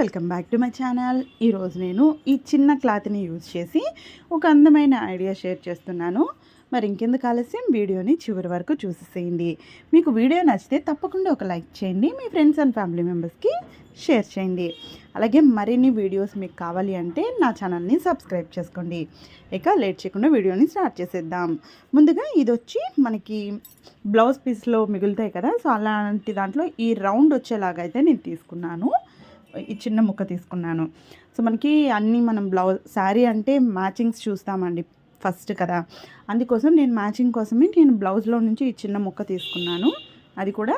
Welcome back to my channel. ఈరోజు నేను ఈ చిన్న క్లాత్ని యూజ్ చేసి ఒక అందమైన ఐడియా షేర్ చేస్తున్నాను. మరి ఇంకెందుకు ఆలస్యం? వీడియోని చివరి వరకు చూసేసేయండి. మీకు వీడియో నచ్చితే తప్పకుండా ఒక లైక్ చేయండి. మీ ఫ్రెండ్స్ అండ్ ఫ్యామిలీ మెంబర్స్కి షేర్ చేయండి. అలాగే మరిన్ని వీడియోస్ మీకు కావాలి అంటే నా ఛానల్ని సబ్స్క్రైబ్ చేసుకోండి. ఇక లేట్ చేయకుండా వీడియోని స్టార్ట్ చేసేద్దాం. ముందుగా ఇది వచ్చి మనకి బ్లౌజ్ పీస్లో మిగులుతాయి కదా సో అలాంటి దాంట్లో ఈ రౌండ్ వచ్చేలాగా అయితే నేను తీసుకున్నాను. ఈ చిన్న ముక్క తీసుకున్నాను. సో మనకి అన్నీ మనం బ్లౌజ్ శారీ అంటే మ్యాచింగ్స్ చూస్తామండి ఫస్ట్ కదా. అందుకోసం నేను మ్యాచింగ్ కోసమే నేను బ్లౌజ్లో నుంచి ఈ చిన్న ముక్క తీసుకున్నాను. అది కూడా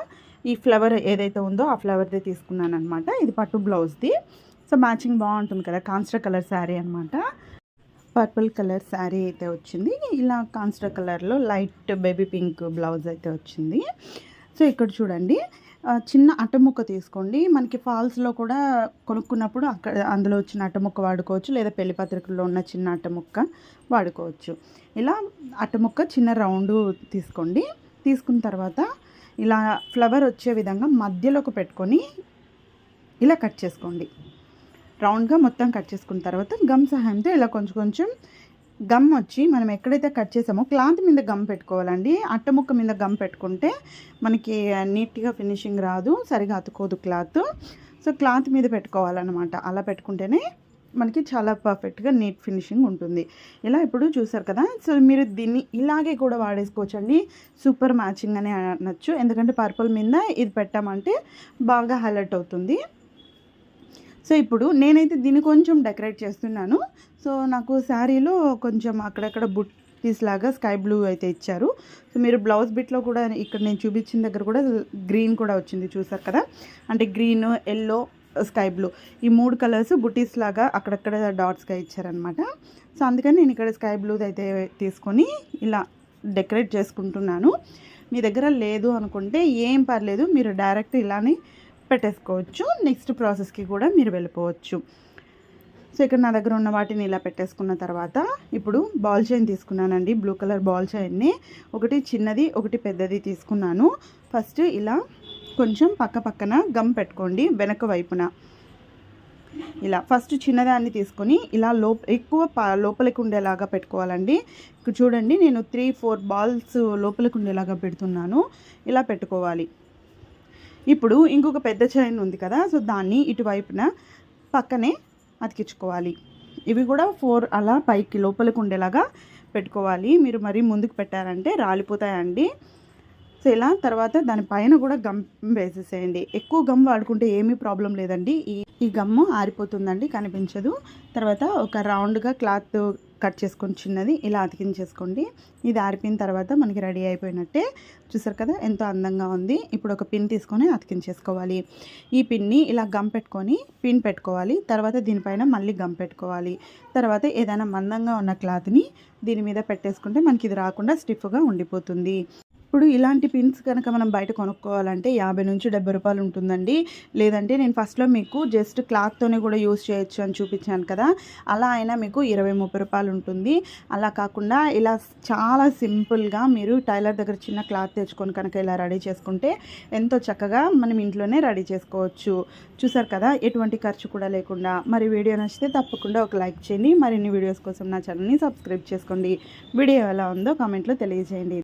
ఈ ఫ్లవర్ ఏదైతే ఉందో ఆ ఫ్లవర్దే తీసుకున్నాను అనమాట ఇది పట్టు బ్లౌజ్ది. సో మ్యాచింగ్ బాగుంటుంది కదా కాన్స్ట్రా కలర్ శారీ అనమాట పర్పుల్ కలర్ శారీ అయితే వచ్చింది. ఇలా కాన్స్ట్రా కలర్లో లైట్ బేబీ పింక్ బ్లౌజ్ అయితే వచ్చింది. సో ఇక్కడ చూడండి. చిన్న అట్టముక్క తీసుకోండి. మనకి ఫాల్స్లో కూడా కొనుక్కున్నప్పుడు అక్కడ అందులో వచ్చిన అట్టముక్క వాడుకోవచ్చు. లేదా పెళ్ళి పత్రికల్లో ఉన్న చిన్న అట్టముక్క వాడుకోవచ్చు. ఇలా అట్టముక్క చిన్న రౌండ్ తీసుకోండి. తీసుకున్న తర్వాత ఇలా ఫ్లవర్ వచ్చే విధంగా మధ్యలోకి పెట్టుకొని ఇలా కట్ చేసుకోండి. రౌండ్గా మొత్తం కట్ చేసుకున్న తర్వాత గమ్ సహాయంతో ఇలా కొంచెం కొంచెం గమ్ వచ్చి మనం ఎక్కడైతే కట్ చేసామో క్లాత్ మీద గమ్ పెట్టుకోవాలండి. అట్టముక్క మీద గమ్ పెట్టుకుంటే మనకి నీట్గా ఫినిషింగ్ రాదు సరిగా అతుకోదు క్లాత్. సో క్లాత్ మీద పెట్టుకోవాలన్నమాట. అలా పెట్టుకుంటేనే మనకి చాలా పర్ఫెక్ట్గా నీట్ ఫినిషింగ్ ఉంటుంది. ఇలా ఇప్పుడు చూసారు కదా సో మీరు దీన్ని ఇలాగే కూడా వాడేసుకోవచ్చు అండి సూపర్ మ్యాచింగ్ అని అనొచ్చు. ఎందుకంటే పర్పుల్ మీద ఇది పెట్టామంటే బాగా హైలైట్ అవుతుంది. సో ఇప్పుడు నేనైతే దీన్ని కొంచెం డెకరేట్ చేస్తున్నాను. సో నాకు శారీలో కొంచెం అక్కడక్కడ బుట్టీస్ లాగా స్కై బ్లూ అయితే ఇచ్చారు. సో మీరు బ్లౌజ్ బిట్లో కూడా ఇక్కడ నేను చూపించిన దగ్గర కూడా గ్రీన్ కూడా వచ్చింది చూసారు కదా? అంటే గ్రీన్ ఎల్లో స్కై బ్లూ ఈ మూడు కలర్స్ బుటీస్ లాగా అక్కడక్కడ డాట్స్గా ఇచ్చారనమాట సో అందుకని నేను ఇక్కడ స్కై బ్లూ అయితే తీసుకొని ఇలా డెకరేట్ చేసుకుంటున్నాను. మీ దగ్గర లేదు అనుకుంటే ఏం పర్లేదు మీరు డైరెక్ట్ ఇలానే పెట్టేసుకోవచ్చు. నెక్స్ట్ ప్రాసెస్కి కూడా మీరు వెళ్ళిపోవచ్చు. సో ఇక్కడ నా దగ్గర ఉన్న వాటిని ఇలా పెట్టేసుకున్న తర్వాత ఇప్పుడు బాల్ చైన్ తీసుకున్నానండి. బ్లూ కలర్ బాల్ చైన్ని ఒకటి చిన్నది ఒకటి పెద్దది తీసుకున్నాను. ఫస్ట్ ఇలా కొంచెం పక్క పక్కన గమ్ పెట్టుకోండి వెనక వైపున. ఇలా ఫస్ట్ చిన్నదాన్ని తీసుకొని ఇలా లోప ఎక్కువ లోపలికి ఉండేలాగా పెట్టుకోవాలండి. చూడండి నేను త్రీ ఫోర్ బాల్స్ లోపలికి ఉండేలాగా పెడుతున్నాను. ఇలా పెట్టుకోవాలి. ఇప్పుడు ఇంకొక పెద్ద చైన్ ఉంది కదా సో దాన్ని ఇటువైపున పక్కనే అతికించుకోవాలి. ఇవి కూడా ఫోర్ అలా పైకి లోపలికి ఉండేలాగా పెట్టుకోవాలి. మీరు మరీ ముందుకు పెట్టారంటే రాలిపోతాయండి. సో ఇలా తర్వాత దానిపైన కూడా గమ్ వేసేసేయండి. ఎక్కువ గమ్ వాడుకుంటే ఏమీ ప్రాబ్లం లేదండి. ఈ ఈ గమ్ము ఆరిపోతుందండి కనిపించదు. తర్వాత ఒక రౌండ్గా క్లాత్ కట్ చేసుకొని చిన్నది ఇలా అతికించేసుకోండి. ఇది ఆరిపోయిన తర్వాత మనకి రెడీ అయిపోయినట్టే. చూసారు కదా ఎంతో అందంగా ఉంది. ఇప్పుడు ఒక పిన్ తీసుకొని అతికించేసుకోవాలి. ఈ పిన్ని ఇలా గమ్ పెట్టుకొని పిన్ పెట్టుకోవాలి. తర్వాత దీనిపైన మళ్ళీ గమ్ పెట్టుకోవాలి. తర్వాత ఏదైనా మందంగా ఉన్న క్లాత్ని దీని మీద పెట్టేసుకుంటే మనకి ఇది రాకుండా స్టిఫ్గా ఉండిపోతుంది. ఇప్పుడు ఇలాంటి పిన్స్ కనుక మనం బయట కొనుక్కోవాలంటే యాభై నుంచి డెబ్బై రూపాయలు ఉంటుందండి. లేదంటే నేను ఫస్ట్లో మీకు జస్ట్ క్లాత్తోనే కూడా యూస్ చేయొచ్చు అని చూపించాను కదా. అలా అయినా మీకు ఇరవై ముప్పై రూపాయలు ఉంటుంది. అలా కాకుండా ఇలా చాలా సింపుల్గా మీరు టైలర్ దగ్గర చిన్న క్లాత్ తెచ్చుకొని కనుక ఇలా రెడీ చేసుకుంటే ఎంతో చక్కగా మనం ఇంట్లోనే రెడీ చేసుకోవచ్చు. చూసారు కదా ఎటువంటి ఖర్చు కూడా లేకుండా. మరి వీడియో నచ్చితే తప్పకుండా ఒక లైక్ చేయండి. మరిన్ని వీడియోస్ కోసం నా ఛానల్ని సబ్స్క్రైబ్ చేసుకోండి. వీడియో ఎలా ఉందో కామెంట్లో తెలియజేయండి.